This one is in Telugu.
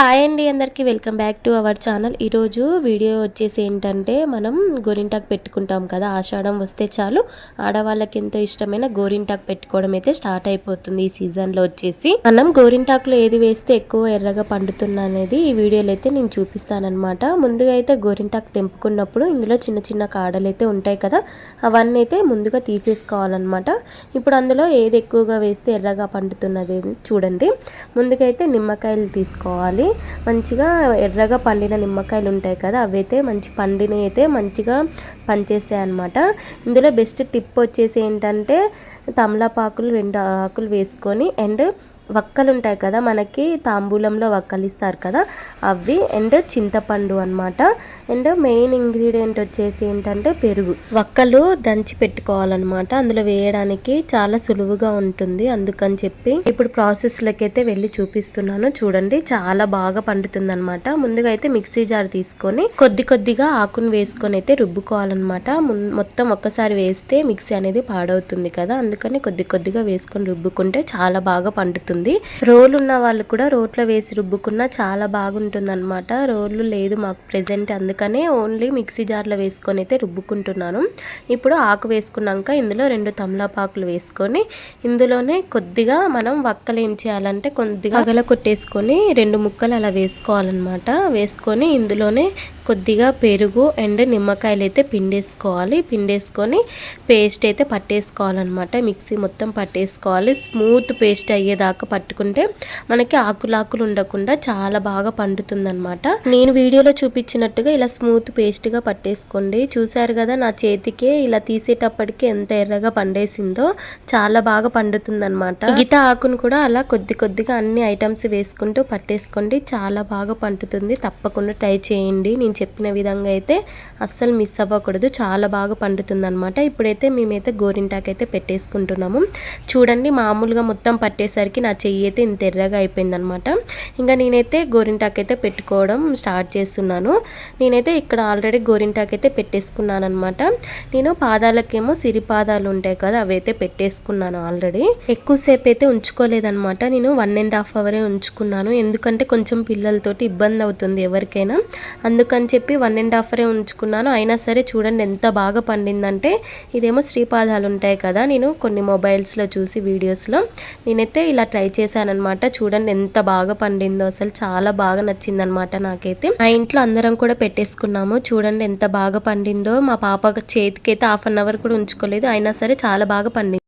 హాయ్ అండి అందరికీ. Welcome back to our channel. ఈరోజు వీడియో వచ్చేసి ఏంటంటే మనం గోరింటాకు పెట్టుకుంటాం కదా ఆషాఢం వస్తే చాలు. ఆడవాళ్ళకి ఎంతో ఇష్టమైన గోరింటాకు పెట్టుకోవడం అయితే స్టార్ట్ అయిపోతుంది ఈ సీజన్లో వచ్చేసి. మనం గోరింటాకులో ఏది వేస్తే ఎక్కువ ఎర్రగా పండుతున్నా అనేది ఈ వీడియోలో అయితే నేను చూపిస్తానమాట ముందుగా అయితే గోరింటాకు తెంపుకున్నప్పుడు ఇందులో చిన్న చిన్న కాడలు అయితే ఉంటాయి కదా అవన్నీ అయితే ముందుగా తీసేసుకోవాలన్నమాట. ఇప్పుడు అందులో ఏది ఎక్కువగా వేస్తే ఎర్రగా పండుతున్నది చూడండి. ముందుగా అయితే నిమ్మకాయలు తీసుకోవాలి. మంచిగా ఎర్రగా పండిన నిమ్మకాయలు ఉంటాయి కదా అవైతే మంచి పండిన అయితే మంచిగా పనిచేస్తాయి అనమాట ఇందులో బెస్ట్ టిప్ వచ్చేసి ఏంటంటే తమలపాకులు రెండు ఆకులు వేసుకొని అండ్ వక్కలు ఉంటాయి కదా మనకి తాంబూలంలో వక్కలు ఇస్తారు కదా అవి అండ్ చింతపండు అనమాట అండ్ మెయిన్ ఇంగ్రీడియంట్ వచ్చేసి ఏంటంటే పెరుగు. వక్కలు దంచి పెట్టుకోవాలన్నమాట. అందులో వేయడానికి చాలా సులువుగా ఉంటుంది అందుకని చెప్పి ఇప్పుడు ప్రాసెస్లోకి అయితే వెళ్ళి చూపిస్తున్నాను. చూడండి చాలా బాగా పండుతుంది అనమాట ముందుగా అయితే మిక్సీ జార్ తీసుకొని కొద్ది కొద్దిగా ఆకును వేసుకొని అయితే రుబ్బుకోవాలన్నమాట. మొత్తం ఒక్కసారి వేస్తే మిక్సీ అనేది పాడవుతుంది కదా అందుకని కొద్ది కొద్దిగా వేసుకొని రుబ్బుకుంటే చాలా బాగా పండుతుంది. ఉంటుంది రోలు ఉన్న వాళ్ళు కూడా రోట్లో వేసి రుబ్బుకున్న చాలా బాగుంటుంది అనమాట రోళ్ళు లేదు మాకు ప్రెజెంట్ అందుకనే ఓన్లీ మిక్సీ జార్లో వేసుకొని అయితే రుబ్బుకుంటున్నాను. ఇప్పుడు ఆకు వేసుకున్నాక ఇందులో రెండు తమలపాకులు వేసుకొని ఇందులోనే కొద్దిగా మనం వక్కలు ఏం చేయాలంటే కొద్దిగా అగల కొట్టేసుకొని రెండు ముక్కలు అలా వేసుకోవాలన్నమాట. వేసుకొని ఇందులోనే కొద్దిగా పెరుగు అండ్ నిమ్మకాయలు అయితే పిండేసుకోవాలి. పిండేసుకొని పేస్ట్ అయితే పట్టేసుకోవాలన్నమాట. మిక్సీ మొత్తం పట్టేసుకోవాలి. స్మూత్ పేస్ట్ అయ్యేదాకా పట్టుకుంటే మనకి ఆకులాకులు ఉండకుండా చాలా బాగా పండుతుందన్నమాట. నేను వీడియోలో చూపించినట్టుగా ఇలా స్మూత్ పేస్ట్గా పట్టేసుకోండి. చూసారు కదా నా చేతికే ఇలా తీసేటప్పటికి ఎంత ఎర్రగా పండేసిందో. చాలా బాగా పండుతుందన్నమాట. మిగతా ఆకును కూడా అలా కొద్ది కొద్దిగా అన్ని ఐటమ్స్ వేసుకుంటూ పట్టేసుకోండి. చాలా బాగా పండుతుంది. తప్పకుండా ట్రై చేయండి. నేను చెప్పిన విధంగా అయితే అస్సలు మిస్ అవ్వకూడదు. చాలా బాగా పండుతుంది అనమాట ఇప్పుడైతే మేమైతే గోరింటాకు అయితే పెట్టేసుకుంటున్నాము. చూడండి మామూలుగా మొత్తం పట్టేసరికి నా చెయ్యి అయితే ఇంత ఎర్రగా అయిపోయిందనమాట ఇంకా నేనైతే గోరింటాకు అయితే పెట్టుకోవడం స్టార్ట్ చేస్తున్నాను. నేనైతే ఇక్కడ ఆల్రెడీ గోరింటాకు అయితే పెట్టేసుకున్నాను అనమాట నేను పాదాలకేమో సిరి పాదాలు ఉంటాయి కదా అవి అయితే పెట్టేసుకున్నాను ఆల్రెడీ. ఎక్కువసేపు అయితే ఉంచుకోలేదనమాట నేను వన్ అండ్ హాఫ్ అవరే ఉంచుకున్నాను. ఎందుకంటే కొంచెం పిల్లలతోటి ఇబ్బంది అవుతుంది ఎవరికైనా. అందుకని చెప్పి వన్ అండ్ హాఫరే ఉంచుకున్నాను. అయినా సరే చూడండి ఎంత బాగా పండిందంటే ఇదేమో శ్రీపాదాలు ఉంటాయి కదా నేను కొన్ని మొబైల్స్లో చూసి వీడియోస్లో నేనైతే ఇలా ట్రై చేశానమాట చూడండి ఎంత బాగా పండిందో అసలు చాలా బాగా నచ్చిందనమాట నాకైతే. మా ఇంట్లో అందరం కూడా పెట్టేసుకున్నాము. చూడండి ఎంత బాగా పండిందో. మా పాప చేతికైతే హాఫ్ అన్ అవర్ కూడా ఉంచుకోలేదు. అయినా సరే చాలా బాగా పండింది.